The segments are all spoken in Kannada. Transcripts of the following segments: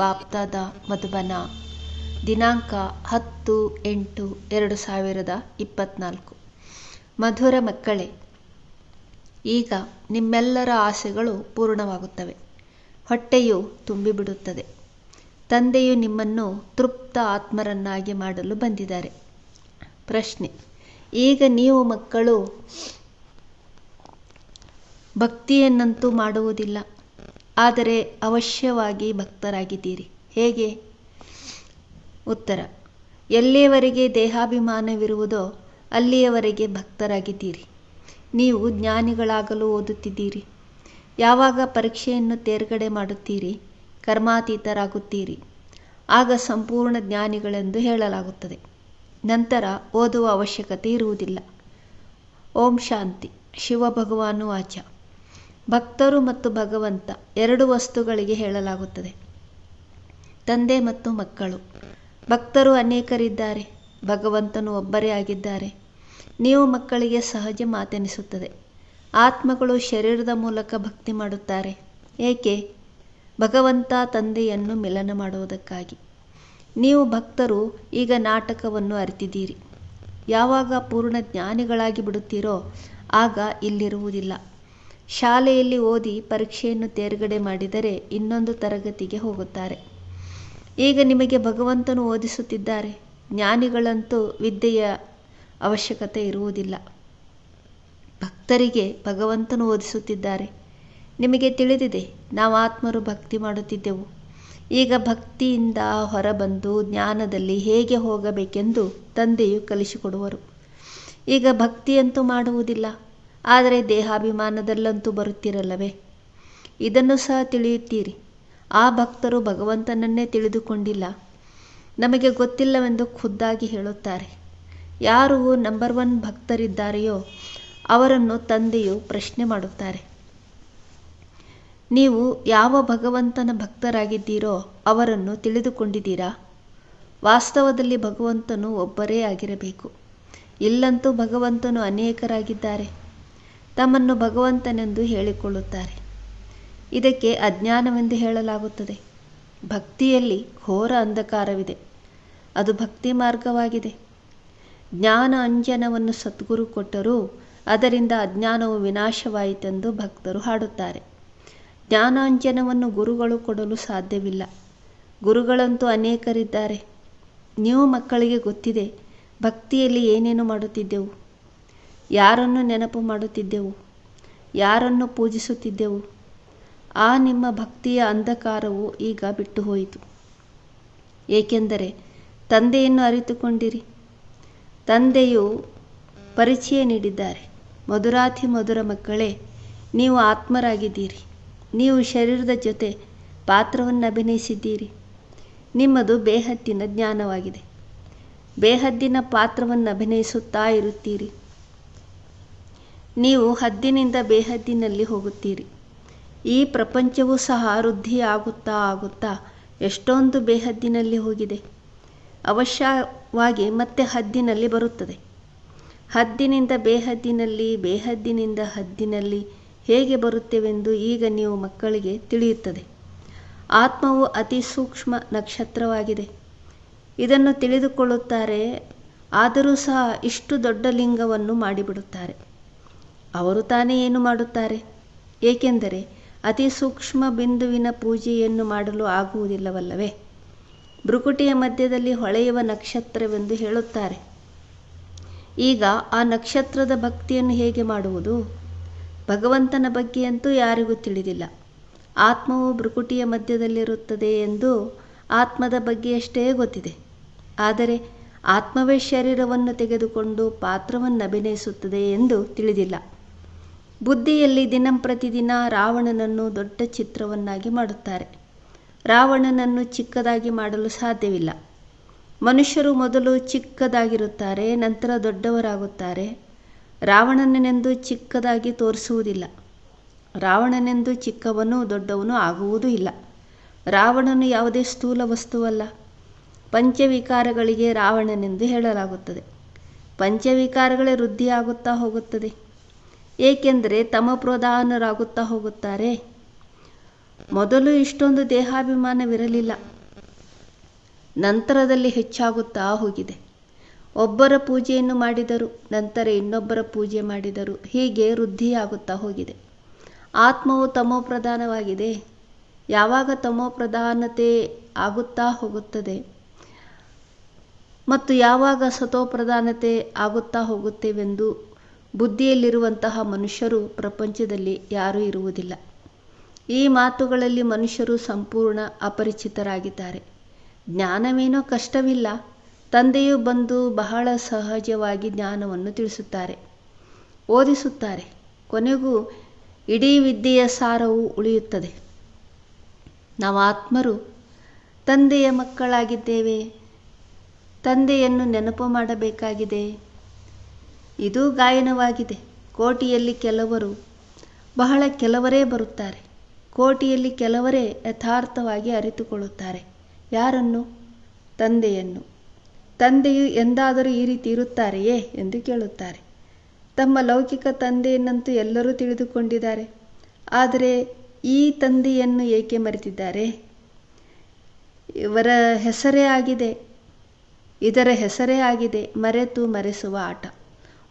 ಬಾಪ್ದಾದ ಮಧುಬನ, ದಿನಾಂಕ ಹತ್ತು ಎಂಟು ಎರಡು ಸಾವಿರದ ಇಪ್ಪತ್ನಾಲ್ಕು. ಮಧುರ ಮಕ್ಕಳೇ, ಈಗ ನಿಮ್ಮೆಲ್ಲರ ಆಸೆಗಳು ಪೂರ್ಣವಾಗುತ್ತವೆ. ಹೊಟ್ಟೆಯು ತುಂಬಿಬಿಡುತ್ತದೆ. ತಂದೆಯು ನಿಮ್ಮನ್ನು ತೃಪ್ತ ಆತ್ಮರನ್ನಾಗಿ ಮಾಡಲು ಬಂದಿದ್ದಾರೆ. ಪ್ರಶ್ನೆ, ಈಗ ನೀವು ಮಕ್ಕಳು ಭಕ್ತಿಯನ್ನಂತೂ ಮಾಡುವುದಿಲ್ಲ. ಆದರೆ ಅವಶ್ಯವಾಗಿ ಭಕ್ತರಾಗಿದ್ದೀರಿ. ಹೇಗೆ? ಉತ್ತರ. ಎಲ್ಲಿಯವರೆಗೆ ದೇಹಾಭಿಮಾನವಿರುವುದೋ ಅಲ್ಲಿಯವರೆಗೆ ಭಕ್ತರಾಗಿದ್ದೀರಿ. ನೀವು ಜ್ಞಾನಿಗಳಾಗಲು ಓದುತ್ತಿದ್ದೀರಿ. ಯಾವಾಗ ಪರೀಕ್ಷೆಯನ್ನು ತೇರ್ಗಡೆ ಮಾಡುತ್ತೀರಿ? ಕರ್ಮಾತೀತರಾಗುತ್ತೀರಿ. ಆಗ ಸಂಪೂರ್ಣ ಜ್ಞಾನಿಗಳೆಂದು ಹೇಳಲಾಗುತ್ತದೆ. ನಂತರ ಓದುವ ಅವಶ್ಯಕತೆ ಇರುವುದಿಲ್ಲ. ಓಂ ಶಾಂತಿ. ಶಿವ ಭಗವಾನು ವಾಚ. ಭಕ್ತರು ಮತ್ತು ಭಗವಂತ ಎರಡು ವಸ್ತುಗಳಿಗೆ ಹೇಳಲಾಗುತ್ತದೆ. ತಂದೆ ಮತ್ತು ಮಕ್ಕಳು. ಭಕ್ತರು ಅನೇಕರಿದ್ದಾರೆ, ಭಗವಂತನು ಒಬ್ಬರೇ ಆಗಿದ್ದಾರೆ. ನೀವು ಮಕ್ಕಳಿಗೆ ಸಹಜ ಮಾತೆನಿಸುತ್ತದೆ. ಆತ್ಮಗಳು ಶರೀರದ ಮೂಲಕ ಭಕ್ತಿ ಮಾಡುತ್ತಾರೆ. ಏಕೆ? ಭಗವಂತ ತಂದೆಯನ್ನು ಮಿಲನ ಮಾಡುವುದಕ್ಕಾಗಿ. ನೀವು ಭಕ್ತರು ಈಗ ನಾಟಕವನ್ನು ಅರಿತಿದ್ದೀರಿ. ಯಾವಾಗ ಪೂರ್ಣ ಜ್ಞಾನಿಗಳಾಗಿ ಬಿಡುತ್ತೀರೋ ಆಗ ಇಲ್ಲಿರುವುದಿಲ್ಲ. ಶಾಲೆಯಲ್ಲಿ ಓದಿ ಪರೀಕ್ಷೆಯನ್ನು ತೇರ್ಗಡೆ ಮಾಡಿದರೆ ಇನ್ನೊಂದು ತರಗತಿಗೆ ಹೋಗುತ್ತಾರೆ. ಈಗ ನಿಮಗೆ ಭಗವಂತನು ಓದಿಸುತ್ತಿದ್ದಾರೆ. ಜ್ಞಾನಿಗಳಂತೂ ವಿದ್ಯೆಯ ಅವಶ್ಯಕತೆ ಇರುವುದಿಲ್ಲ. ಭಕ್ತರಿಗೆ ಭಗವಂತನು ಓದಿಸುತ್ತಿದ್ದಾರೆ. ನಿಮಗೆ ತಿಳಿದಿದೆ, ನಾವು ಆತ್ಮರು ಭಕ್ತಿ ಮಾಡುತ್ತಿದ್ದೆವು. ಈಗ ಭಕ್ತಿಯಿಂದ ಹೊರಬಂದು ಜ್ಞಾನದಲ್ಲಿ ಹೇಗೆ ಹೋಗಬೇಕೆಂದು ತಂದೆಯು ಕಲಿಸಿಕೊಡುವರು. ಈಗ ಭಕ್ತಿಯಂತೂ ಮಾಡುವುದಿಲ್ಲ. ಆದರೆ ದೇಹಾಭಿಮಾನದಲ್ಲಂತೂ ಬರುತ್ತಿರಲ್ಲವೇ? ಇದನ್ನು ಸಹ ತಿಳಿಯುತ್ತೀರಿ. ಆ ಭಕ್ತರು ಭಗವಂತನನ್ನೇ ತಿಳಿದುಕೊಂಡಿಲ್ಲ. ನಮಗೆ ಗೊತ್ತಿಲ್ಲವೆಂದು ಖುದ್ದಾಗಿ ಹೇಳುತ್ತಾರೆ. ಯಾರು ನಂಬರ್ ಒನ್ ಭಕ್ತರಿದ್ದಾರೆಯೋ ಅವರನ್ನು ತಂದೆಯು ಪ್ರಶ್ನೆ ಮಾಡುತ್ತಾರೆ. ನೀವು ಯಾವ ಭಗವಂತನ ಭಕ್ತರಾಗಿದ್ದೀರೋ ಅವರನ್ನು ತಿಳಿದುಕೊಂಡಿದ್ದೀರಾ? ವಾಸ್ತವದಲ್ಲಿ ಭಗವಂತನು ಒಬ್ಬರೇ ಆಗಿರಬೇಕು. ಇಲ್ಲಂತೂ ಭಗವಂತನು ಅನೇಕರಾಗಿದ್ದಾರೆ. ತಮ್ಮನ್ನು ಭಗವಂತನೆಂದು ಹೇಳಿಕೊಳ್ಳುತ್ತಾರೆ. ಇದಕ್ಕೆ ಅಜ್ಞಾನವೆಂದು ಹೇಳಲಾಗುತ್ತದೆ. ಭಕ್ತಿಯಲ್ಲಿ ಘೋರ ಅಂಧಕಾರವಿದೆ. ಅದು ಭಕ್ತಿ ಮಾರ್ಗವಾಗಿದೆ. ಜ್ಞಾನ ಅಂಜನವನ್ನು ಸದ್ಗುರು ಕೊಟ್ಟರೂ ಅದರಿಂದ ಅಜ್ಞಾನವು ವಿನಾಶವಾಯಿತೆಂದು ಭಕ್ತರು ಹಾಡುತ್ತಾರೆ. ಜ್ಞಾನಾಂಜನವನ್ನು ಗುರುಗಳು ಕೊಡಲು ಸಾಧ್ಯವಿಲ್ಲ. ಗುರುಗಳಂತೂ ಅನೇಕರಿದ್ದಾರೆ. ನೀವು ಮಕ್ಕಳಿಗೆ ಗೊತ್ತಿದೆ, ಭಕ್ತಿಯಲ್ಲಿ ಏನೇನು ಮಾಡುತ್ತಿದ್ದೆವು? ಯಾರನ್ನು ನೆನಪು ಮಾಡುತ್ತಿದ್ದೆವು? ಯಾರನ್ನು ಪೂಜಿಸುತ್ತಿದ್ದೆವು? ಆ ನಿಮ್ಮ ಭಕ್ತಿಯ ಅಂಧಕಾರವು ಈಗ ಬಿಟ್ಟು ಹೋಯಿತು ಏಕೆಂದರೆ ತಂದೆಯನ್ನು ಅರಿತುಕೊಂಡಿರಿ. ತಂದೆಯು ಪರಿಚಯ ನೀಡಿದ್ದಾರೆ. ಮಧುರಾತಿ ಮಧುರ ಮಕ್ಕಳೇ, ನೀವು ಆತ್ಮರಾಗಿದ್ದೀರಿ. ನೀವು ಶರೀರದ ಜೊತೆ ಪಾತ್ರವನ್ನು ಅಭಿನಯಿಸಿದ್ದೀರಿ. ನಿಮ್ಮದು ಬೇಹದ್ದಿನ ಜ್ಞಾನವಾಗಿದೆ. ಬೇಹದ್ದಿನ ಪಾತ್ರವನ್ನು ಅಭಿನಯಿಸುತ್ತಾ ಇರುತ್ತೀರಿ. ನೀವು ಹದ್ದಿನಿಂದ ಬೇಹದ್ದಿನಲ್ಲಿ ಹೋಗುತ್ತೀರಿ. ಈ ಪ್ರಪಂಚವೂ ಸಹ ವೃದ್ಧಿ ಆಗುತ್ತಾ ಆಗುತ್ತಾ ಎಷ್ಟೊಂದು ಬೇಹದ್ದಿನಲ್ಲಿ ಹೋಗಿದೆ. ಅವಶ್ಯವಾಗಿ ಮತ್ತೆ ಹದ್ದಿನಲ್ಲಿ ಬರುತ್ತದೆ. ಹದ್ದಿನಿಂದ ಬೇಹದ್ದಿನಲ್ಲಿ, ಬೇಹದ್ದಿನಿಂದ ಹದ್ದಿನಲ್ಲಿ ಹೇಗೆ ಬರುತ್ತೇವೆಂದು ಈಗ ನೀವು ಮಕ್ಕಳಿಗೆ ತಿಳಿಯುತ್ತದೆ. ಆತ್ಮವು ಅತಿ ಸೂಕ್ಷ್ಮ ನಕ್ಷತ್ರವಾಗಿದೆ. ಇದನ್ನು ತಿಳಿದುಕೊಳ್ಳುತ್ತಾರೆ, ಆದರೂ ಸಹ ಇಷ್ಟು ದೊಡ್ಡ ಲಿಂಗವನ್ನು ಮಾಡಿಬಿಡುತ್ತಾರೆ. ಅವರು ತಾನೇ ಏನು ಮಾಡುತ್ತಾರೆ? ಏಕೆಂದರೆ ಅತಿ ಸೂಕ್ಷ್ಮ ಬಿಂದುವಿನ ಪೂಜೆಯನ್ನು ಮಾಡಲು ಆಗುವುದಿಲ್ಲವಲ್ಲವೇ? ಭ್ರುಕುಟಿಯ ಮಧ್ಯದಲ್ಲಿ ಹೊಳೆಯುವ ನಕ್ಷತ್ರವೆಂದು ಹೇಳುತ್ತಾರೆ. ಈಗ ಆ ನಕ್ಷತ್ರದ ಭಕ್ತಿಯನ್ನು ಹೇಗೆ ಮಾಡುವುದು? ಭಗವಂತನ ಬಗ್ಗೆಯಂತೂ ಯಾರಿಗೂ ತಿಳಿದಿಲ್ಲ. ಆತ್ಮವು ಭ್ರುಕುಟಿಯ ಮಧ್ಯದಲ್ಲಿರುತ್ತದೆ ಎಂದು ಆತ್ಮದ ಬಗ್ಗೆಯಷ್ಟೇ ಗೊತ್ತಿದೆ. ಆದರೆ ಆತ್ಮವೇ ಶರೀರವನ್ನು ತೆಗೆದುಕೊಂಡು ಪಾತ್ರವನ್ನು ಅಭಿನಯಿಸುತ್ತದೆ ಎಂದು ತಿಳಿದಿಲ್ಲ. ಬುದ್ಧಿಯಲ್ಲಿ ದಿನಂಪ್ರತಿದಿನ ರಾವಣನನ್ನು ದೊಡ್ಡ ಚಿತ್ರವನ್ನಾಗಿ ಮಾಡುತ್ತಾರೆ. ರಾವಣನನ್ನು ಚಿಕ್ಕದಾಗಿ ಮಾಡಲು ಸಾಧ್ಯವಿಲ್ಲ. ಮನುಷ್ಯರು ಮೊದಲು ಚಿಕ್ಕದಾಗಿರುತ್ತಾರೆ, ನಂತರ ದೊಡ್ಡವರಾಗುತ್ತಾರೆ. ರಾವಣನೆಂದು ಚಿಕ್ಕದಾಗಿ ತೋರಿಸುವುದಿಲ್ಲ. ರಾವಣನೆಂದು ಚಿಕ್ಕವನು ದೊಡ್ಡವನು ಆಗುವುದೂ ಇಲ್ಲ. ರಾವಣನು ಯಾವುದೇ ಸ್ಥೂಲ ವಸ್ತುವಲ್ಲ. ಪಂಚವಿಕಾರಗಳಿಗೆ ರಾವಣನೆಂದು ಹೇಳಲಾಗುತ್ತದೆ. ಪಂಚವಿಕಾರಗಳೇ ವೃದ್ಧಿಯಾಗುತ್ತಾ ಹೋಗುತ್ತದೆ. ಏಕೆಂದರೆ ತಮ ಪ್ರಧಾನರಾಗುತ್ತಾ ಹೋಗುತ್ತಾರೆ. ಮೊದಲು ಇಷ್ಟೊಂದು ದೇಹಾಭಿಮಾನವಿರಲಿಲ್ಲ. ನಂತರದಲ್ಲಿ ಹೆಚ್ಚಾಗುತ್ತಾ ಹೋಗಿದೆ. ಒಬ್ಬರ ಪೂಜೆಯನ್ನು ಮಾಡಿದರು, ನಂತರ ಇನ್ನೊಬ್ಬರ ಪೂಜೆ ಮಾಡಿದರು, ಹೀಗೆ ವೃದ್ಧಿಯಾಗುತ್ತಾ ಹೋಗಿದೆ. ಆತ್ಮವು ತಮೋ ಪ್ರಧಾನವಾಗಿದೆ. ಯಾವಾಗ ತಮೋ ಪ್ರಧಾನತೆ ಆಗುತ್ತಾ ಹೋಗುತ್ತದೆ ಮತ್ತು ಯಾವಾಗ ಸತೋಪ್ರಧಾನತೆ ಆಗುತ್ತಾ ಹೋಗುತ್ತೇವೆಂದು ಬುದ್ಧಿಯಲ್ಲಿರುವಂತಹ ಮನುಷ್ಯರು ಪ್ರಪಂಚದಲ್ಲಿ ಯಾರೂ ಇರುವುದಿಲ್ಲ. ಈ ಮಾತುಗಳಲ್ಲಿ ಮನುಷ್ಯರು ಸಂಪೂರ್ಣ ಅಪರಿಚಿತರಾಗಿದ್ದಾರೆ. ಜ್ಞಾನವೇನೋ ಕಷ್ಟವಿಲ್ಲ. ತಂದೆಯು ಬಂದು ಬಹಳ ಸಹಜವಾಗಿ ಜ್ಞಾನವನ್ನು ತಿಳಿಸುತ್ತಾರೆ. ಓದಿಸುತ್ತಾರೆ. ಕೊನೆಗೂ ಇಡೀ ವಿದ್ಯೆಯ ಸಾರವು ಉಳಿಯುತ್ತದೆ. ನಾವು ಆತ್ಮರು ತಂದೆಯ ಮಕ್ಕಳಾಗಿದ್ದೇವೆ. ತಂದೆಯನ್ನು ನೆನಪು ಮಾಡಬೇಕಾಗಿದೆ. ಇದು ಗಾಯನವಾಗಿದೆ. ಕೋಟಿಯಲ್ಲಿ ಕೆಲವರು, ಬಹಳ ಕೆಲವರೇ ಬರುತ್ತಾರೆ. ಕೋಟಿಯಲ್ಲಿ ಕೆಲವರೇ ಯಥಾರ್ಥವಾಗಿ ಅರಿತುಕೊಳ್ಳುತ್ತಾರೆ. ಯಾರನ್ನು? ತಂದೆಯನ್ನು. ತಂದೆಯು ಎಂದಾದರೂ ಈ ರೀತಿ ಇರುತ್ತಾರೆಯೇ ಎಂದು ಕೇಳುತ್ತಾರೆ. ತಮ್ಮ ಲೌಕಿಕ ತಂದೆಯನ್ನಂತೂ ಎಲ್ಲರೂ ತಿಳಿದುಕೊಂಡಿದ್ದಾರೆ. ಆದರೆ ಈ ತಂದೆಯನ್ನು ಏಕೆ ಮರೆತಿದ್ದಾರೆ? ಇವರ ಹೆಸರೇ ಆಗಿದೆ. ಇದರ ಹೆಸರೇ ಆಗಿದೆ. ಮರೆತು ಮರೆಸುವ ಆಟ.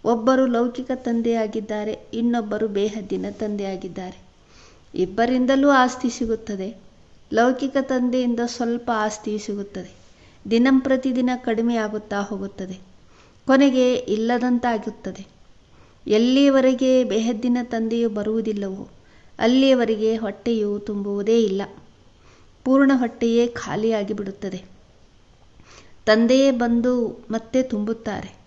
ಒಬ್ಬರು ಲೌಕಿಕ ತಂದೆಯಾಗಿದ್ದಾರೆ, ಇನ್ನೊಬ್ಬರು ಬೇಹದ್ದಿನ ತಂದೆಯಾಗಿದ್ದಾರೆ. ಇಬ್ಬರಿಂದಲೂ ಆಸ್ತಿ ಸಿಗುತ್ತದೆ. ಲೌಕಿಕ ತಂದೆಯಿಂದ ಸ್ವಲ್ಪ ಆಸ್ತಿ ಸಿಗುತ್ತದೆ. ದಿನಂಪ್ರತಿದಿನ ಕಡಿಮೆಯಾಗುತ್ತಾ ಹೋಗುತ್ತದೆ. ಕೊನೆಗೆ ಇಲ್ಲದಂತಾಗುತ್ತದೆ. ಎಲ್ಲಿಯವರೆಗೆ ಬೇಹದ್ದಿನ ತಂದೆಯು ಬರುವುದಿಲ್ಲವೋ, ಅಲ್ಲಿಯವರೆಗೆ ಹೊಟ್ಟೆಯು ತುಂಬುವುದೇ ಇಲ್ಲ. ಪೂರ್ಣ ಹೊಟ್ಟೆಯೇ ಖಾಲಿಯಾಗಿ ಬಿಡುತ್ತದೆ ತಂದೆಯೇ ಬಂದು ಮತ್ತೆ ತುಂಬುತ್ತಾರೆ.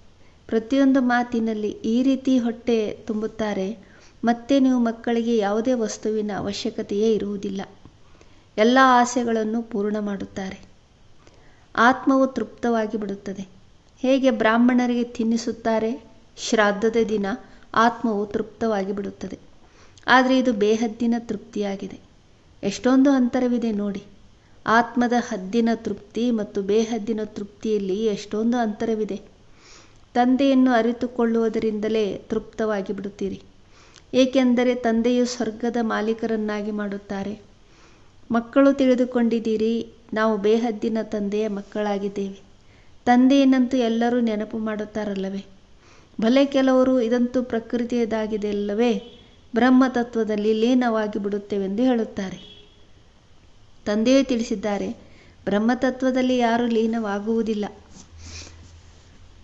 ಪ್ರತಿಯೊಂದು ಮಾತಿನಲ್ಲಿ ಈ ರೀತಿ ಹೊಟ್ಟೆ ತುಂಬುತ್ತಾರೆ, ಮತ್ತೆ ನೀವು ಮಕ್ಕಳಿಗೆ ಯಾವುದೇ ವಸ್ತುವಿನ ಅವಶ್ಯಕತೆಯೇ ಇರುವುದಿಲ್ಲ. ಎಲ್ಲ ಆಸೆಗಳನ್ನು ಪೂರ್ಣ ಮಾಡುತ್ತಾರೆ. ಆತ್ಮವು ತೃಪ್ತವಾಗಿ ಬಿಡುತ್ತದೆ. ಹೇಗೆ ಬ್ರಾಹ್ಮಣರಿಗೆ ತಿನ್ನಿಸುತ್ತಾರೆ? ಶ್ರಾದ್ದದ ದಿನ ಆತ್ಮವು ತೃಪ್ತವಾಗಿ ಬಿಡುತ್ತದೆ. ಆದರೆ ಇದು ಬೇಹದ್ದಿನ ತೃಪ್ತಿಯಾಗಿದೆ. ಎಷ್ಟೊಂದು ಅಂತರವಿದೆ ನೋಡಿ. ಆತ್ಮದ ಹದ್ದಿನ ತೃಪ್ತಿ ಮತ್ತು ಬೇಹದ್ದಿನ ತೃಪ್ತಿಯಲ್ಲಿ ಎಷ್ಟೊಂದು ಅಂತರವಿದೆ. ತಂದೆಯನ್ನು ಅರಿತುಕೊಳ್ಳುವುದರಿಂದಲೇ ತೃಪ್ತವಾಗಿ ಬಿಡುತ್ತೀರಿ. ಏಕೆಂದರೆ ತಂದೆಯು ಸ್ವರ್ಗದ ಮಾಲೀಕರನ್ನಾಗಿ ಮಾಡುತ್ತಾರೆ. ಮಕ್ಕಳು ತಿಳಿದುಕೊಂಡಿದ್ದೀರಿ, ನಾವು ಬೇಹದ್ದಿನ ತಂದೆಯ ಮಕ್ಕಳಾಗಿದ್ದೇವೆ. ತಂದೆಯನ್ನಂತೂ ಎಲ್ಲರೂ ನೆನಪು ಮಾಡುತ್ತಾರಲ್ಲವೇ? ಭಲೆ ಕೆಲವರು ಇದಂತೂ ಪ್ರಕೃತಿಯದಾಗಿದೆ ಅಲ್ಲವೇ ಬ್ರಹ್ಮತತ್ವದಲ್ಲಿ ಲೀನವಾಗಿ ಬಿಡುತ್ತೇವೆಂದು ಹೇಳುತ್ತಾರೆ. ತಂದೆಯೇ ತಿಳಿಸಿದ್ದಾರೆ, ಬ್ರಹ್ಮತತ್ವದಲ್ಲಿ ಯಾರೂ ಲೀನವಾಗುವುದಿಲ್ಲ.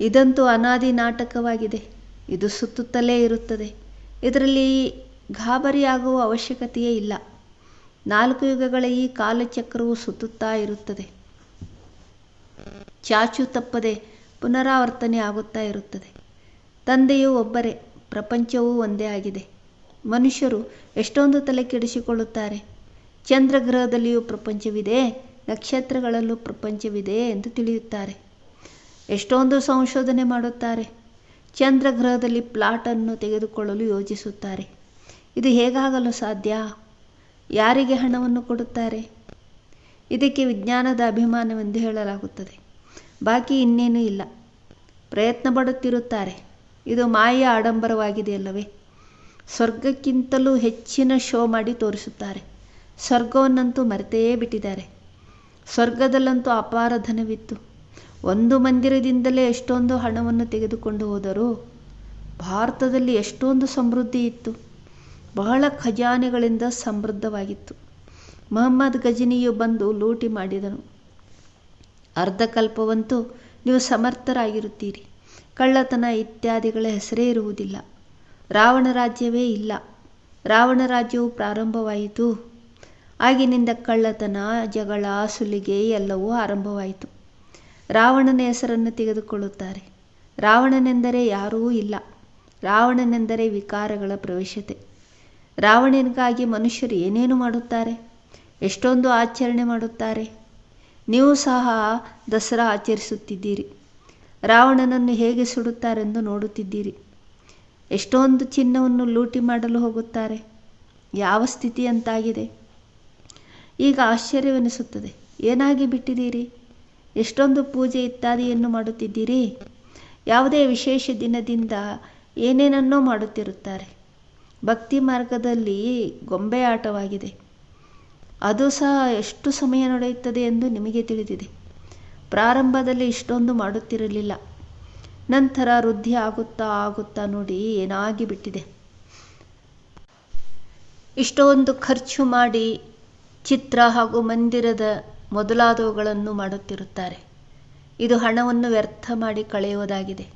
ಇದಂತೂ ಅನಾದಿ ನಾಟಕವಾಗಿದೆ. ಇದು ಸುತ್ತುತ್ತಲೇ ಇರುತ್ತದೆ. ಇದರಲ್ಲಿ ಗಾಬರಿಯಾಗುವ ಅವಶ್ಯಕತೆಯೇ ಇಲ್ಲ. ನಾಲ್ಕು ಯುಗಗಳ ಈ ಕಾಲಚಕ್ರವು ಸುತ್ತುತ್ತಾ ಇರುತ್ತದೆ. ಚಾಚು ತಪ್ಪದೆ ಪುನರಾವರ್ತನೆ ಆಗುತ್ತಾ ಇರುತ್ತದೆ. ತಂದೆಯು ಒಬ್ಬರೇ, ಪ್ರಪಂಚವೂ ಒಂದೇ ಆಗಿದೆ. ಮನುಷ್ಯರು ಎಷ್ಟೊಂದು ತಲೆ ಕೆಡಿಸಿಕೊಳ್ಳುತ್ತಾರೆ ಚಂದ್ರಗ್ರಹದಲ್ಲಿಯೂ ಪ್ರಪಂಚವಿದೆ, ನಕ್ಷತ್ರಗಳಲ್ಲೂ ಪ್ರಪಂಚವಿದೆ ಎಂದು ತಿಳಿಯುತ್ತಾರೆ. ಎಷ್ಟೊಂದು ಸಂಶೋಧನೆ ಮಾಡುತ್ತಾರೆ. ಚಂದ್ರಗ್ರಹದಲ್ಲಿ ಪ್ಲಾಟನ್ನು ತೆಗೆದುಕೊಳ್ಳಲು ಯೋಜಿಸುತ್ತಾರೆ ಇದು ಹೇಗಾಗಲು ಸಾಧ್ಯ? ಯಾರಿಗೆ ಹಣವನ್ನು ಕೊಡುತ್ತಾರೆ? ಇದಕ್ಕೆ ವಿಜ್ಞಾನದ ಅಭಿಮಾನವೆಂದು ಹೇಳಲಾಗುತ್ತದೆ. ಬಾಕಿ ಇನ್ನೇನೂ ಇಲ್ಲ. ಪ್ರಯತ್ನ ಪಡುತ್ತಿರುತ್ತಾರೆ. ಇದು ಮಾಯೆಯ ಆಡಂಬರವಾಗಿದೆಯಲ್ಲವೇ ಸ್ವರ್ಗಕ್ಕಿಂತಲೂ ಹೆಚ್ಚಿನ ಶೋ ಮಾಡಿ ತೋರಿಸುತ್ತಾರೆ. ಸ್ವರ್ಗವನ್ನಂತೂ ಮರೆತೇ ಬಿಟ್ಟಿದ್ದಾರೆ. ಸ್ವರ್ಗದಲ್ಲಂತೂ ಅಪಾರ ಧನವಿತ್ತು. ಒಂದು ಮಂದಿರದಿಂದಲೇ ಎಷ್ಟೊಂದು ಹಣವನ್ನು ತೆಗೆದುಕೊಂಡು ಹೋದರು. ಭಾರತದಲ್ಲಿ ಎಷ್ಟೊಂದು ಸಮೃದ್ಧಿ ಇತ್ತು. ಬಹಳ ಖಜಾನೆಗಳಿಂದ ಸಮೃದ್ಧವಾಗಿತ್ತು. ಮೊಹಮ್ಮದ್ ಗಜನಿಯು ಬಂದು ಲೂಟಿ ಮಾಡಿದನು. ಅರ್ಧಕಲ್ಪವಂತೂ ನೀವು ಸಮರ್ಥರಾಗಿರುತ್ತೀರಿ. ಕಳ್ಳತನ ಇತ್ಯಾದಿಗಳ ಹೆಸರೇ ಇರುವುದಿಲ್ಲ. ರಾವಣ ರಾಜ್ಯವೇ ಇಲ್ಲ. ರಾವಣ ರಾಜ್ಯವು ಪ್ರಾರಂಭವಾಯಿತು. ಆಗಿನಿಂದ ಕಳ್ಳತನ, ಜಗಳ, ಸುಲಿಗೆ ಎಲ್ಲವೂ ಆರಂಭವಾಯಿತು. ರಾವಣನ ಹೆಸರನ್ನು ತೆಗೆದುಕೊಳ್ಳುತ್ತಾರೆ. ರಾವಣನೆಂದರೆ ಯಾರೂ ಇಲ್ಲ. ರಾವಣನೆಂದರೆ ವಿಕಾರಗಳ ಪ್ರವೇಶತೆ. ರಾವಣನಿಗಾಗಿ ಮನುಷ್ಯರು ಏನೇನು ಮಾಡುತ್ತಾರೆ? ಎಷ್ಟೊಂದು ಆಚರಣೆ ಮಾಡುತ್ತಾರೆ? ನೀವು ಸಹ ದಸರಾ ಆಚರಿಸುತ್ತಿದ್ದೀರಿ. ರಾವಣನನ್ನು ಹೇಗೆ ಸುಡುತ್ತಾರೆಂದು ನೋಡುತ್ತಿದ್ದೀರಿ. ಎಷ್ಟೊಂದು ಚಿನ್ನವನ್ನು ಲೂಟಿ ಮಾಡಲು ಹೋಗುತ್ತಾರೆ? ಯಾವ ಸ್ಥಿತಿಯಂತಾಗಿದೆ ಈಗ ಆಶ್ಚರ್ಯವೆನಿಸುತ್ತದೆ. ಏನಾಗಿ ಬಿಟ್ಟಿದ್ದೀರಿ? ಎಷ್ಟೊಂದು ಪೂಜೆ ಇತ್ಯಾದಿಯನ್ನು ಮಾಡುತ್ತಿದ್ದೀರಿ? ಯಾವುದೇ ವಿಶೇಷ ದಿನದಿಂದ ಏನೇನನ್ನೋ ಮಾಡುತ್ತಿರುತ್ತಾರೆ. ಭಕ್ತಿ ಮಾರ್ಗದಲ್ಲಿ ಗೊಂಬೆ ಆಟವಾಗಿದೆ. ಅದು ಸಹ ಎಷ್ಟು ಸಮಯ ನಡೆಯುತ್ತದೆ ಎಂದು ನಿಮಗೆ ತಿಳಿದಿದೆ. ಪ್ರಾರಂಭದಲ್ಲಿ ಇಷ್ಟೊಂದು ಮಾಡುತ್ತಿರಲಿಲ್ಲ. ನಂತರ ವೃದ್ಧಿ ಆಗುತ್ತಾ ಆಗುತ್ತಾ ನೋಡಿ ಏನಾಗಿ ಬಿಟ್ಟಿದೆ. ಇಷ್ಟೊಂದು ಖರ್ಚು ಮಾಡಿ ಚಿತ್ರ ಹಾಗೂ ಮಂದಿರದ ಮೊದಲಾದವುಗಳನ್ನು ಮಾಡುತ್ತಿರುತ್ತಾರೆ. ಇದು ಹಣವನ್ನು ವ್ಯರ್ಥ ಮಾಡಿ ಕಳೆಯುವುದಾಗಿದೆ.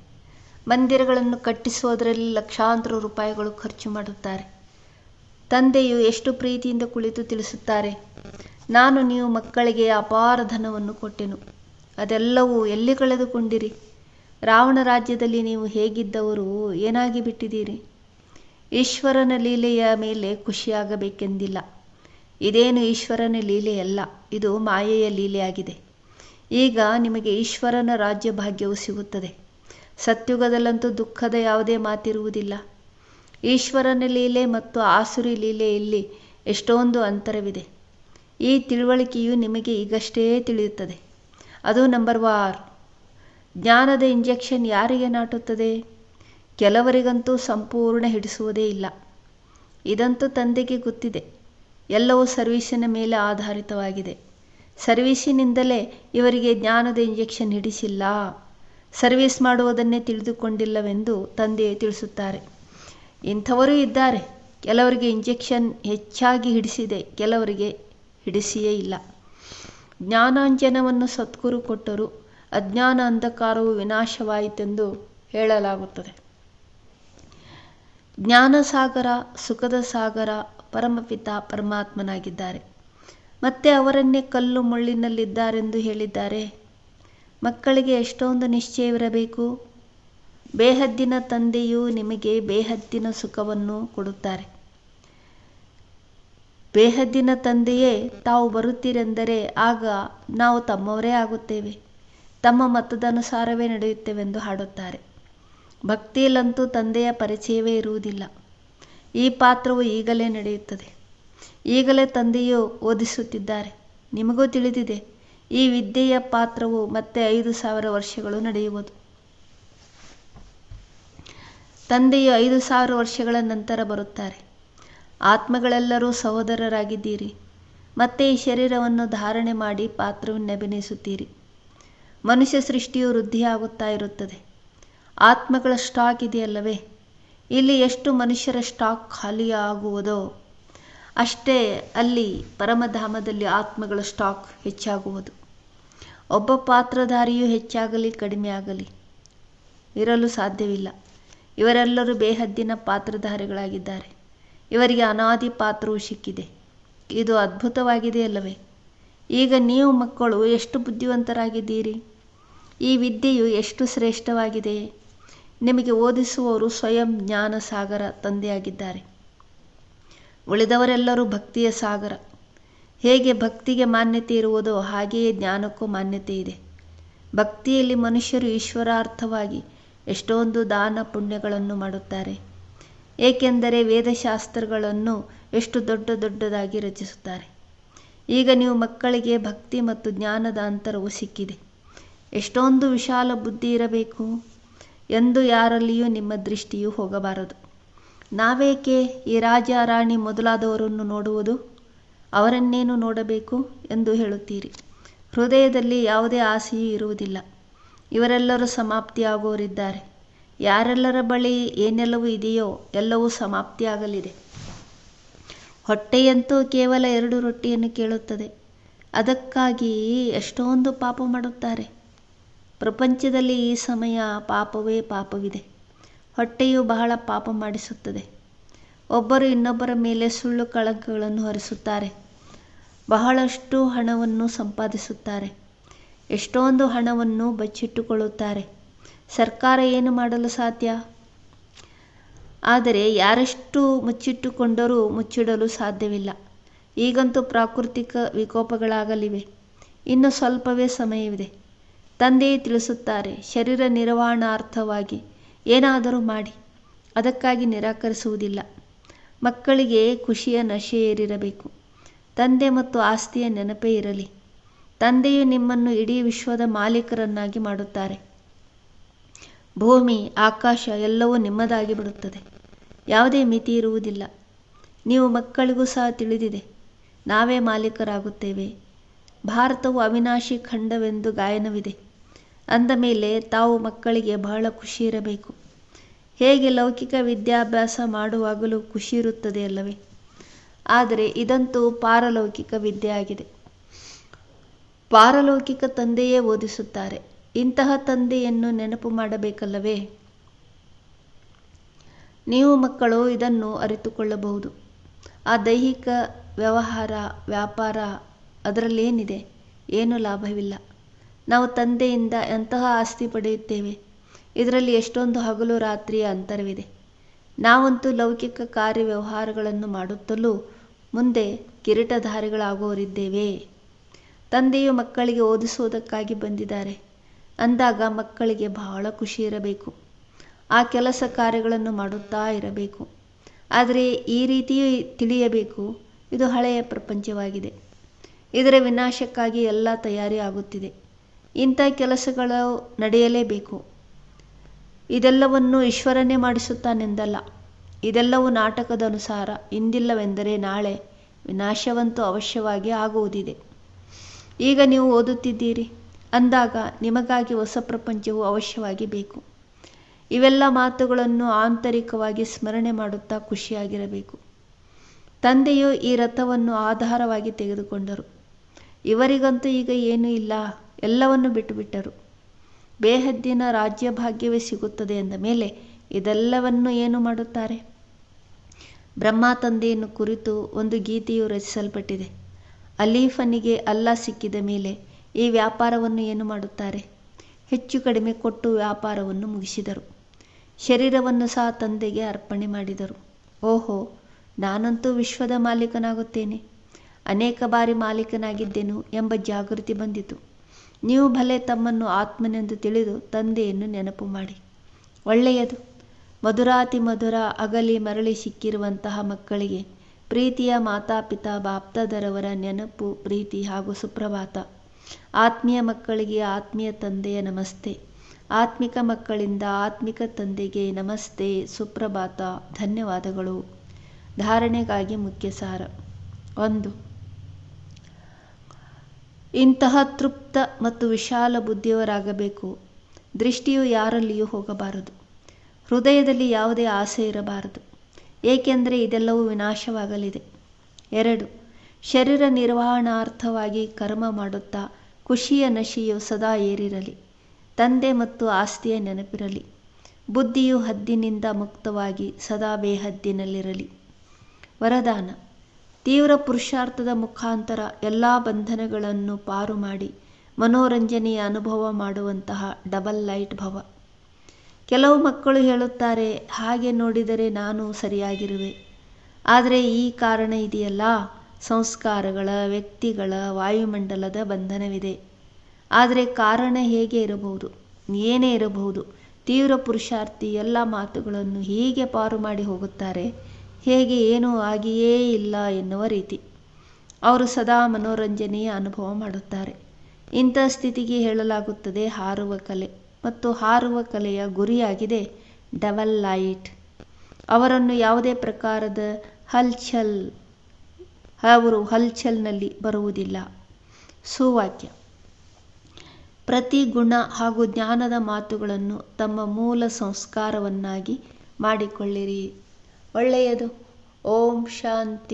ಮಂದಿರಗಳನ್ನು ಕಟ್ಟಿಸುವುದರಲ್ಲಿ ಲಕ್ಷಾಂತರ ರೂಪಾಯಿಗಳು ಖರ್ಚು ಮಾಡುತ್ತಾರೆ. ತಂದೆಯು ಎಷ್ಟು ಪ್ರೀತಿಯಿಂದ ಕುಳಿತು ತಿಳಿಸುತ್ತಾರೆ. ನಾನು ನೀವು ಮಕ್ಕಳಿಗೆ ಅಪಾರ ಧನವನ್ನು ಕೊಟ್ಟೆನು. ಅದೆಲ್ಲವೂ ಎಲ್ಲಿ ಕಳೆದುಕೊಂಡಿರಿ? ರಾವಣ ರಾಜ್ಯದಲ್ಲಿ ನೀವು ಹೇಗಿದ್ದವರು ಏನಾಗಿ ಬಿಟ್ಟಿದ್ದೀರಿ? ಈಶ್ವರನ ಲೀಲೆಯ ಮೇಲೆ ಖುಷಿಯಾಗಬೇಕೆಂದಿಲ್ಲ. ಇದೇನು ಈಶ್ವರನ ಲೀಲೆಯಲ್ಲ ಇದು ಮಾಯೆಯ ಲೀಲೆಯಾಗಿದೆ. ಈಗ ನಿಮಗೆ ಈಶ್ವರನ ರಾಜ್ಯ ಭಾಗ್ಯವು ಸಿಗುತ್ತದೆ. ಸತ್ಯುಗದಲ್ಲಂತೂ ದುಃಖದ ಯಾವುದೇ ಮಾತಿರುವುದಿಲ್ಲ. ಈಶ್ವರನ ಲೀಲೆ ಮತ್ತು ಆಸುರಿ ಲೀಲೆಯಲ್ಲಿ ಎಷ್ಟೊಂದು ಅಂತರವಿದೆ. ಈ ತಿಳುವಳಿಕೆಯು ನಿಮಗೆ ಈಗಷ್ಟೇ ತಿಳಿಯುತ್ತದೆ. ಅದು ನಂಬರ್ ವಾರ್ ಜ್ಞಾನದ ಇಂಜೆಕ್ಷನ್ ಯಾರಿಗೆ ನಾಟುತ್ತದೆ? ಕೆಲವರಿಗಂತೂ ಸಂಪೂರ್ಣ ಹಿಡಿಸುವುದೇ ಇಲ್ಲ. ಇದಂತೂ ತಂದೆಗೆ ಗೊತ್ತಿದೆ. ಎಲ್ಲವೂ ಸರ್ವೀಸಿನ ಮೇಲೆ ಆಧಾರಿತವಾಗಿದೆ. ಸರ್ವೀಸಿನಿಂದಲೇ ಇವರಿಗೆ ಜ್ಞಾನದ ಇಂಜೆಕ್ಷನ್ ಹಿಡಿಸಿಲ್ಲ. ಸರ್ವೀಸ್ ಮಾಡುವುದನ್ನೇ ತಿಳಿದುಕೊಂಡಿಲ್ಲವೆಂದು ತಂದೆ ತಿಳಿಸುತ್ತಾರೆ. ಇಂಥವರೂ ಇದ್ದಾರೆ. ಕೆಲವರಿಗೆ ಇಂಜೆಕ್ಷನ್ ಹೆಚ್ಚಾಗಿ ಹಿಡಿಸಿದೆ, ಕೆಲವರಿಗೆ ಹಿಡಿಸಿಯೇ ಇಲ್ಲ. ಜ್ಞಾನಾಂಜನವನ್ನು ಸದ್ಗುರು ಕೊಟ್ಟರು ಅಜ್ಞಾನ ಅಂಧಕಾರವು ವಿನಾಶವಾಯಿತೆಂದು ಹೇಳಲಾಗುತ್ತದೆ. ಜ್ಞಾನಸಾಗರ, ಸುಖದ ಸಾಗರ ಪರಮಪಿತ ಪರಮಾತ್ಮನಾಗಿದ್ದಾರೆ. ಮತ್ತೆ ಅವರನ್ನೇ ಕಲ್ಲು ಮುಳ್ಳಿನಲ್ಲಿದ್ದಾರೆಂದು ಹೇಳಿದ್ದಾರೆ. ಮಕ್ಕಳಿಗೆ ಎಷ್ಟೊಂದು ನಿಶ್ಚಯವಿರಬೇಕು. ಬೇಹದ್ದಿನ ತಂದೆಯು ನಿಮಗೆ ಬೇಹದ್ದಿನ ಸುಖವನ್ನು ಕೊಡುತ್ತಾರೆ. ಬೇಹದ್ದಿನ ತಂದೆಯೇ, ತಾವು ಬರುತ್ತೀರೆಂದರೆ ಆಗ ನಾವು ತಮ್ಮವರೇ ಆಗುತ್ತೇವೆ. ತಮ್ಮ ಮತದನುಸಾರವೇ ನಡೆಯುತ್ತೇವೆಂದು ಹಾಡುತ್ತಾರೆ. ಭಕ್ತಿಯಲ್ಲಂತೂ ತಂದೆಯ ಪರಿಚಯವೇ ಇರುವುದಿಲ್ಲ. ಈ ಪಾತ್ರವು ಈಗಲೇ ನಡೆಯುತ್ತದೆ. ಈಗಲೇ ತಂದೆಯು ಓದಿಸುತ್ತಿದ್ದಾರೆ. ನಿಮಗೂ ತಿಳಿದಿದೆ, ಈ ವಿದ್ಯೆಯ ಪಾತ್ರವು ಮತ್ತೆ ಐದು ಸಾವಿರ ವರ್ಷಗಳು ನಡೆಯುವುದು. ತಂದೆಯು ಐದು ಸಾವಿರ ವರ್ಷಗಳ ನಂತರ ಬರುತ್ತಾರೆ. ಆತ್ಮಗಳೆಲ್ಲರೂ ಸಹೋದರರಾಗಿದ್ದೀರಿ. ಮತ್ತೆ ಈ ಶರೀರವನ್ನು ಧಾರಣೆ ಮಾಡಿ ಪಾತ್ರವನ್ನು ಅಭಿನಯಿಸುತ್ತೀರಿ ಮನುಷ್ಯ ಸೃಷ್ಟಿಯು ವೃದ್ಧಿಯಾಗುತ್ತಾ ಇರುತ್ತದೆ. ಆತ್ಮಗಳ ಸ್ಟಾಕ್ ಇದೆಯಲ್ಲವೇ? ಇಲ್ಲಿ ಎಷ್ಟು ಮನುಷ್ಯರ ಸ್ಟಾಕ್ ಖಾಲಿಯಾಗುವುದೋ ಅಷ್ಟೇ ಅಲ್ಲಿ ಪರಮಧಾಮದಲ್ಲಿ ಆತ್ಮಗಳ ಸ್ಟಾಕ್ ಹೆಚ್ಚಾಗುವುದು. ಒಬ್ಬ ಪಾತ್ರಧಾರಿಯು ಹೆಚ್ಚಾಗಲಿ, ಕಡಿಮೆ ಆಗಲಿ ಇರಲು ಸಾಧ್ಯವಿಲ್ಲ. ಇವರೆಲ್ಲರೂ ಬೇಹದ್ದಿನ ಪಾತ್ರಧಾರಿಗಳಾಗಿದ್ದಾರೆ. ಇವರಿಗೆ ಅನಾದಿ ಪಾತ್ರವು ಸಿಕ್ಕಿದೆ. ಇದು ಅದ್ಭುತವಾಗಿದೆ ಅಲ್ಲವೇ? ಈಗ ನೀವು ಮಕ್ಕಳು ಎಷ್ಟು ಬುದ್ಧಿವಂತರಾಗಿದ್ದೀರಿ? ಈ ವಿದ್ಯೆಯು ಎಷ್ಟು ಶ್ರೇಷ್ಠವಾಗಿದೆ? ನಿಮಗೆ ಓದಿಸುವವರು ಸ್ವಯಂ ಜ್ಞಾನ ಸಾಗರ ತಂದೆಯಾಗಿದ್ದಾರೆ. ಉಳಿದವರೆಲ್ಲರೂ ಭಕ್ತಿಯ ಸಾಗರ. ಹೇಗೆ ಭಕ್ತಿಗೆ ಮಾನ್ಯತೆ ಇರುವುದೋ ಹಾಗೆಯೇ ಜ್ಞಾನಕ್ಕೂ ಮಾನ್ಯತೆ ಇದೆ. ಭಕ್ತಿಯಲ್ಲಿ ಮನುಷ್ಯರು ಈಶ್ವರಾರ್ಥವಾಗಿ ಎಷ್ಟೊಂದು ದಾನ ಪುಣ್ಯಗಳನ್ನು ಮಾಡುತ್ತಾರೆ. ಏಕೆಂದರೆ ವೇದಶಾಸ್ತ್ರಗಳನ್ನು ಎಷ್ಟು ದೊಡ್ಡ ದೊಡ್ಡದಾಗಿ ರಚಿಸುತ್ತಾರೆ. ಈಗ ನೀವು ಮಕ್ಕಳಿಗೆ ಭಕ್ತಿ ಮತ್ತು ಜ್ಞಾನದ ಅಂತರವು ಸಿಕ್ಕಿದೆ. ಎಷ್ಟೊಂದು ವಿಶಾಲ ಬುದ್ಧಿ ಇರಬೇಕು. ಎಂದು ಯಾರಲ್ಲಿಯೂ ನಿಮ್ಮ ದೃಷ್ಟಿಯು ಹೋಗಬಾರದು. ನಾವೇಕೆ ಈ ರಾಜ ರಾಣಿ ಮೊದಲಾದವರನ್ನು ನೋಡುವುದು? ಅವರನ್ನೇನು ನೋಡಬೇಕು ಎಂದು ಹೇಳುತ್ತೀರಿ? ಹೃದಯದಲ್ಲಿ ಯಾವುದೇ ಆಸೆಯೂ ಇರುವುದಿಲ್ಲ. ಇವರೆಲ್ಲರೂ ಸಮಾಪ್ತಿಯಾಗುವವರಿದ್ದಾರೆ. ಯಾರೆಲ್ಲರ ಬಳಿ ಏನೆಲ್ಲವೂ ಇದೆಯೋ ಎಲ್ಲವೂ ಸಮಾಪ್ತಿಯಾಗಲಿದೆ. ಹೊಟ್ಟೆಯಂತೂ ಕೇವಲ ಎರಡು ರೊಟ್ಟಿಯನ್ನು ಕೇಳುತ್ತದೆ. ಅದಕ್ಕಾಗಿ ಎಷ್ಟೊಂದು ಪಾಪ ಮಾಡುತ್ತಾರೆ. ಪ್ರಪಂಚದಲ್ಲಿ ಈ ಸಮಯ ಪಾಪವೇ ಪಾಪವಿದೆ. ಹೊಟ್ಟೆಯು ಬಹಳ ಪಾಪ ಮಾಡಿಸುತ್ತದೆ. ಒಬ್ಬರು ಇನ್ನೊಬ್ಬರ ಮೇಲೆ ಸುಳ್ಳು ಕಳಂಕಗಳನ್ನು ಹೊರಿಸುತ್ತಾರೆ. ಬಹಳಷ್ಟು ಹಣವನ್ನು ಸಂಪಾದಿಸುತ್ತಾರೆ. ಎಷ್ಟೊಂದು ಹಣವನ್ನು ಬಚ್ಚಿಟ್ಟುಕೊಳ್ಳುತ್ತಾರೆ. ಸರ್ಕಾರ ಏನು ಮಾಡಲು ಸಾಧ್ಯ? ಆದರೆ ಯಾರೆಷ್ಟು ಮುಚ್ಚಿಟ್ಟುಕೊಂಡರೂ ಮುಚ್ಚಿಡಲು ಸಾಧ್ಯವಿಲ್ಲ. ಈಗಂತೂ ಪ್ರಾಕೃತಿಕ ವಿಕೋಪಗಳಾಗಲಿವೆ. ಇನ್ನು ಸ್ವಲ್ಪವೇ ಸಮಯವಿದೆ. ತಂದೆಯೇ ತಿಳಿಸುತ್ತಾರೆ, ಶರೀರ ನಿರ್ವಹಣಾರ್ಥವಾಗಿ ಏನಾದರೂ ಮಾಡಿ, ಅದಕ್ಕಾಗಿ ನಿರಾಕರಿಸುವುದಿಲ್ಲ. ಮಕ್ಕಳಿಗೆ ಖುಷಿಯ ನಶೆ ಏರಿರಬೇಕು. ತಂದೆ ಮತ್ತು ಆಸ್ತಿಯ ನೆನಪೇ ಇರಲಿ. ತಂದೆಯು ನಿಮ್ಮನ್ನು ಇಡೀ ವಿಶ್ವದ ಮಾಲೀಕರನ್ನಾಗಿ ಮಾಡುತ್ತಾರೆ. ಭೂಮಿ, ಆಕಾಶ ಎಲ್ಲವೂ ನಿಮ್ಮದಾಗಿ ಬಿಡುತ್ತದೆ. ಯಾವುದೇ ಮಿತಿ ಇರುವುದಿಲ್ಲ. ನೀವು ಮಕ್ಕಳಿಗೂ ಸಹ ತಿಳಿದಿದೆ, ನಾವೇ ಮಾಲೀಕರಾಗುತ್ತೇವೆ. ಭಾರತವು ಅವಿನಾಶಿ ಖಂಡವೆಂದು ಗಾಯನವಿದೆ. ಅಂದ ಮೇಲೆ ತಾವು ಮಕ್ಕಳಿಗೆ ಬಹಳ ಖುಷಿ ಇರಬೇಕು ಹೇಗೆ ಲೌಕಿಕ ವಿದ್ಯಾಭ್ಯಾಸ ಮಾಡುವಾಗಲೂ ಖುಷಿ ಇರುತ್ತದೆ ಅಲ್ಲವೇ? ಆದರೆ ಇದಂತೂ ಪಾರಲೌಕಿಕ ವಿದ್ಯೆ ಆಗಿದೆ ಪಾರಲೌಕಿಕ ತಂದೆಯೇ ಓದಿಸುತ್ತಾರೆ. ಇಂತಹ ತಂದೆಯನ್ನು ನೆನಪು ಮಾಡಬೇಕಲ್ಲವೇ? ನೀವು ಮಕ್ಕಳು ಇದನ್ನು ಅರಿತುಕೊಳ್ಳಬಹುದು. ಆ ದೈಹಿಕ ವ್ಯವಹಾರ, ವ್ಯಾಪಾರ ಅದರಲ್ಲೇನಿದೆ? ಏನು ಲಾಭವಿಲ್ಲ. ನಾವು ತಂದೆಯಿಂದ ಎಂತಹ ಆಸ್ತಿ ಪಡೆಯುತ್ತೇವೆ. ಇದರಲ್ಲಿ ಎಷ್ಟೊಂದು ಹಗಲು ರಾತ್ರಿಯ ಅಂತರವಿದೆ. ನಾವಂತೂ ಲೌಕಿಕ ಕಾರ್ಯ ವ್ಯವಹಾರಗಳನ್ನು ಮಾಡುತ್ತಲೂ ಮುಂದೆ ಕಿರೀಟಧಾರಿಗಳಾಗುವವರಿದ್ದೇವೆ. ತಂದೆಯು ಮಕ್ಕಳಿಗೆ ಓದಿಸುವುದಕ್ಕಾಗಿ ಬಂದಿದ್ದಾರೆ. ಅಂದಾಗ ಮಕ್ಕಳಿಗೆ ಬಹಳ ಖುಷಿ ಇರಬೇಕು ಆ ಕೆಲಸ ಕಾರ್ಯಗಳನ್ನು ಮಾಡುತ್ತಾ ಇರಬೇಕು. ಆದರೆ ಈ ರೀತಿಯೂ ತಿಳಿಯಬೇಕು. ಇದು ಹಳೆಯ ಪ್ರಪಂಚವಾಗಿದೆ. ಇದರ ವಿನಾಶಕ್ಕಾಗಿ ಎಲ್ಲ ತಯಾರಿ ಆಗುತ್ತಿದೆ. ಇಂಥ ಕೆಲಸಗಳು ನಡೆಯಲೇಬೇಕು. ಇದೆಲ್ಲವನ್ನು ಈಶ್ವರನೇ ಮಾಡಿಸುತ್ತಾನೆಂದಲ್ಲ. ಇದೆಲ್ಲವೂ ನಾಟಕದ ಅನುಸಾರ. ಇಂದಿಲ್ಲವೆಂದರೆ ನಾಳೆ ವಿನಾಶವಂತೂ ಅವಶ್ಯವಾಗಿ ಆಗುವುದಿದೆ. ಈಗ ನೀವು ಓದುತ್ತಿದ್ದೀರಿ. ಅಂದಾಗ ನಿಮಗಾಗಿ ಹೊಸ ಪ್ರಪಂಚವು ಅವಶ್ಯವಾಗಿ ಬೇಕು. ಇವೆಲ್ಲ ಮಾತುಗಳನ್ನು ಆಂತರಿಕವಾಗಿ ಸ್ಮರಣೆ ಮಾಡುತ್ತಾ ಖುಷಿಯಾಗಿರಬೇಕು. ತಂದೆಯು ಈ ರಥವನ್ನು ಆಧಾರವಾಗಿ ತೆಗೆದುಕೊಂಡರು. ಇವರಿಗಂತೂ ಈಗ ಏನೂ ಇಲ್ಲ. ಎಲ್ಲವನ್ನು ಬಿಟ್ಟುಬಿಟ್ಟರು. ಬೇಹದ್ದಿನ ರಾಜ್ಯ ಭಾಗ್ಯವೇ ಸಿಗುತ್ತದೆ ಎಂದ ಮೇಲೆ ಇದೆಲ್ಲವನ್ನು ಏನು ಮಾಡುತ್ತಾರೆ? ಬ್ರಹ್ಮ ತಂದೆಯನ್ನು ಕುರಿತು ಒಂದು ಗೀತೆಯು ರಚಿಸಲ್ಪಟ್ಟಿದೆ. ಅಲೀಫನಿಗೆ ಅಲ್ಲ ಸಿಕ್ಕಿದ ಮೇಲೆ ಈ ವ್ಯಾಪಾರವನ್ನು ಏನು ಮಾಡುತ್ತಾರೆ? ಹೆಚ್ಚು ಕಡಿಮೆ ಕೊಟ್ಟು ವ್ಯಾಪಾರವನ್ನು ಮುಗಿಸಿದರು. ಶರೀರವನ್ನು ಸಹ ತಂದೆಗೆ ಅರ್ಪಣೆ ಮಾಡಿದರು. ಓಹೋ, ನಾನಂತೂ ವಿಶ್ವದ ಮಾಲೀಕನಾಗುತ್ತೇನೆ. ಅನೇಕ ಬಾರಿ ಮಾಲೀಕನಾಗಿದ್ದೆನು ಎಂಬ ಜಾಗೃತಿ ಬಂದಿತು. ನೀವು ಭಲೆ ತಮ್ಮನ್ನು ಆತ್ಮನೆಂದು ತಿಳಿದು ತಂದೆಯನ್ನು ನೆನಪು ಮಾಡಿ. ಒಳ್ಳೆಯದು. ಮಧುರಾತಿ ಮಧುರ ಅಗಲಿ ಮರಳಿ ಸಿಕ್ಕಿರುವಂತಹ ಮಕ್ಕಳಿಗೆ ಪ್ರೀತಿಯ ಮಾತಾಪಿತಾ ಬಾಪ್ತದರವರ ನೆನಪು, ಪ್ರೀತಿ ಹಾಗೂ ಸುಪ್ರಭಾತ. ಆತ್ಮೀಯ ಮಕ್ಕಳಿಗೆ ಆತ್ಮೀಯ ತಂದೆಯ ನಮಸ್ತೆ. ಆತ್ಮಿಕ ಮಕ್ಕಳಿಂದ ಆತ್ಮಿಕ ತಂದೆಗೆ ನಮಸ್ತೆ, ಸುಪ್ರಭಾತ. ಧನ್ಯವಾದಗಳು. ಧಾರಣೆಗಾಗಿ ಮುಖ್ಯ ಸಾರ. ಒಂದು ಇಂತಹ ತೃಪ್ತ ಮತ್ತು ವಿಶಾಲ ಬುದ್ಧಿಯವರಾಗಬೇಕು. ದೃಷ್ಟಿಯು ಯಾರಲ್ಲಿಯೂ ಹೋಗಬಾರದು. ಹೃದಯದಲ್ಲಿ ಯಾವುದೇ ಆಸೆ ಇರಬಾರದು. ಏಕೆಂದರೆ ಇದೆಲ್ಲವೂ ವಿನಾಶವಾಗಲಿದೆ. ಎರಡು, ಶರೀರ ನಿರ್ವಹಣಾರ್ಥವಾಗಿ ಕರ್ಮ ಮಾಡುತ್ತಾ ಖುಷಿಯ ನಶೆಯು ಸದಾ ಏರಿರಲಿ. ತಂದೆ ಮತ್ತು ಆಸ್ತಿಯ ನೆನಪಿರಲಿ. ಬುದ್ಧಿಯು ಹದ್ದಿನಿಂದ ಮುಕ್ತವಾಗಿ ಸದಾ ಬೇಹದ್ದಿನಲ್ಲಿರಲಿ. ವರದಾನ ತೀವ್ರ ಪುರುಷಾರ್ಥದ ಮುಖಾಂತರ ಎಲ್ಲ ಬಂಧನಗಳನ್ನು ಪಾರು ಮಾಡಿ ಮನೋರಂಜನೆಯ ಅನುಭವ ಮಾಡುವಂತಹ ಡಬಲ್ ಲೈಟ್ ಭವ. ಕೆಲವು ಮಕ್ಕಳು ಹೇಳುತ್ತಾರೆ, ಹಾಗೆ ನೋಡಿದರೆ ನಾನು ಸರಿಯಾಗಿರುವೆ. ಆದರೆ ಈ ಕಾರಣ ಇದೆಯಲ್ಲ, ಸಂಸ್ಕಾರಗಳ, ವ್ಯಕ್ತಿಗಳ, ವಾಯುಮಂಡಲದ ಬಂಧನವಿದೆ. ಆದರೆ ಕಾರಣ ಹೇಗೆ ಇರಬಹುದು? ಏನೇ ಇರಬಹುದು? ತೀವ್ರ ಪುರುಷಾರ್ಥಿ ಎಲ್ಲ ಮಾತುಗಳನ್ನು ಹೀಗೆ ಪಾರು ಮಾಡಿ ಹೋಗುತ್ತಾರೆ ಹೇಗೆ ಏನೂ ಆಗಿಯೇ ಇಲ್ಲ ಎನ್ನುವ ರೀತಿ. ಅವರು ಸದಾ ಮನೋರಂಜನೆಯ ಅನುಭವ ಮಾಡುತ್ತಾರೆ. ಇಂಥ ಸ್ಥಿತಿಗೆ ಹೇಳಲಾಗುತ್ತದೆ ಹಾರುವ ಕಲೆ ಮತ್ತು ಹಾರುವ ಕಲೆಯ ಗುರಿಯಾಗಿದೆ ಡಬಲ್ ಲೈಟ್. ಅವರನ್ನು ಯಾವುದೇ ಪ್ರಕಾರದ ಹಲ್ಚಲ್, ಅವರು ಹಲ್ಚಲ್ನಲ್ಲಿ ಬರುವುದಿಲ್ಲ. ಸುವಾಕ್ಯ. ಪ್ರತಿ ಗುಣ ಹಾಗೂ ಜ್ಞಾನದ ಮಾತುಗಳನ್ನು ತಮ್ಮ ಮೂಲ ಸಂಸ್ಕಾರವನ್ನಾಗಿ ಮಾಡಿಕೊಳ್ಳಿರಿ. ಒಳ್ಳೆಯದು. ಓಂ ಶಾಂತಿ.